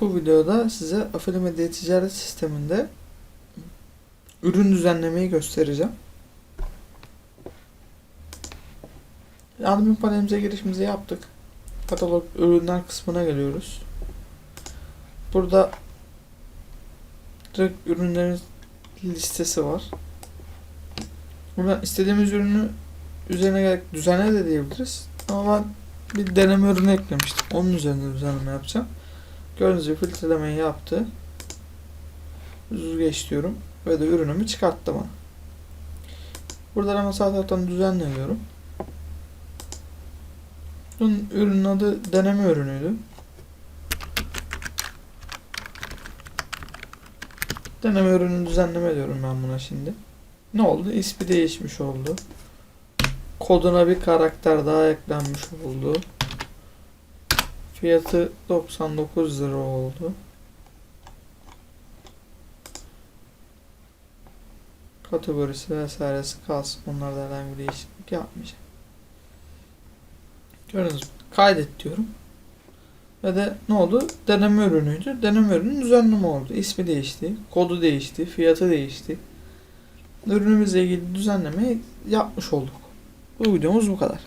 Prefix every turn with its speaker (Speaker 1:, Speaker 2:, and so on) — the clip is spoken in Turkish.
Speaker 1: Bu videoda size Afili Medya Ticaret Sistemi'nde ürün düzenlemeyi göstereceğim. Admin panelimize girişimizi yaptık. Katalog ürünler kısmına geliyoruz. Burada direkt ürünlerin listesi var. Burada istediğimiz ürünü üzerine gerek düzenle de diyebiliriz. Ama ben bir deneme ürünü eklemiştim. Onun üzerinde düzenleme yapacağım. Gördüğünüz gibi filtrelemeyi yaptı. Düz geç diyorum. Ve de ürünümü çıkarttı bana. Burada hemen sağ taraftan düzenle diyorum. Bunun ürünün adı deneme ürünüydü. Deneme ürünü düzenleme diyorum ben buna şimdi. Ne oldu? İsmi değişmiş oldu. Koduna bir karakter daha eklenmiş oldu. Fiyatı 99 lira oldu. Kategorisi vesairesi kalsın. Bunlarda herhangi bir değişiklik yapmayacağım. Gördünüz mü? Kaydet diyorum. Ve de ne oldu? Deneme ürünüydü. Deneme ürünün düzenleme oldu. İsmi değişti. Kodu değişti. Fiyatı değişti. Ürünümüzle ilgili düzenlemeyi yapmış olduk. Bu videomuz bu kadar.